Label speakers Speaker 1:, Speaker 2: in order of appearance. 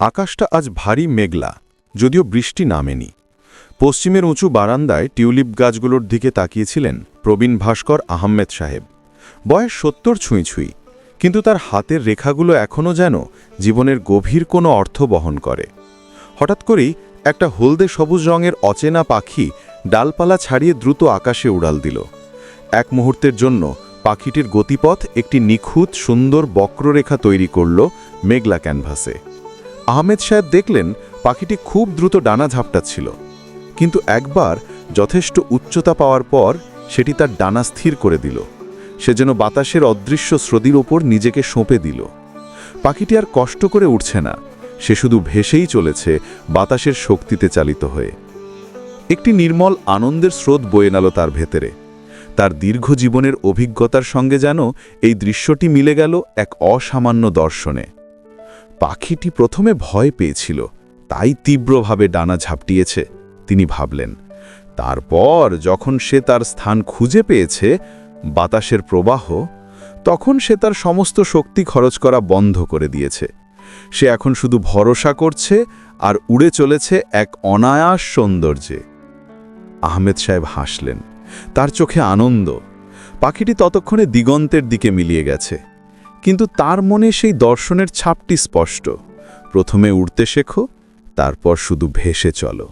Speaker 1: আকাশটা আজ ভারী মেঘলা, যদিও বৃষ্টি নামেনি। পশ্চিমের উঁচু বারান্দায় টিউলিপ গাছগুলোর দিকে তাকিয়েছিলেন প্রবীণ ভাস্কর আহমেদ সাহেব। বয়স সত্তর ছুঁই ছুঁই, কিন্তু তার হাতের রেখাগুলো এখনও যেন জীবনের গভীর কোনো অর্থ বহন করে। হঠাৎ করেই একটা হলদে সবুজ রঙের অচেনা পাখি ডালপালা ছাড়িয়ে দ্রুত আকাশে উড়াল দিল। এক মুহূর্তের জন্য পাখিটির গতিপথ একটি নিখুঁত সুন্দর বক্ররেখা তৈরি করল মেঘলা ক্যানভাসে। আহমেদ সাহেব দেখলেন পাখিটি খুব দ্রুত ডানা ঝাপটাচ্ছিল কিন্তু একবার যথেষ্ট উচ্চতা পাওয়ার পর সেটি তার ডানা স্থির করে দিল। সে যেন বাতাসের অদৃশ্য স্রোদির ওপর নিজেকে সঁপে দিল। পাখিটি আর কষ্ট করে উঠছে না। সে শুধু ভেসেই চলেছে, বাতাসের শক্তিতে চালিত হয়ে। একটি নির্মল আনন্দের স্রোত বয়ে নাল তার ভেতরে। তার দীর্ঘ জীবনের অভিজ্ঞতার সঙ্গে যেন এই দৃশ্যটি মিলে গেল এক অসামান্য দর্শনে। পাখিটি প্রথমে ভয় পেয়েছিল, তাই তীব্রভাবে ডানা ঝাপটিয়েছে। তিনি ভাবলেন, তারপর যখন সে তার স্থান খুঁজে পেয়েছে, বাতাসের প্রবাহ, তখন সে তার সমস্ত শক্তি খরচ করা বন্ধ করে দিয়েছে। সে এখন শুধু ভরসা করছে আর উড়ে চলেছে এক অনায়াস সৌন্দর্যে। আহমেদ সাহেব হাসলেন, তার চোখে আনন্দ। পাখিটি ততক্ষণে দিগন্তের দিকে মিলিয়ে গেছে। কিন্তু তার মনে সেই দর্শনের ছাপটি স্পষ্ট। প্রথমে উড়তে শেখো তারপর শুধু ভেসে চলো।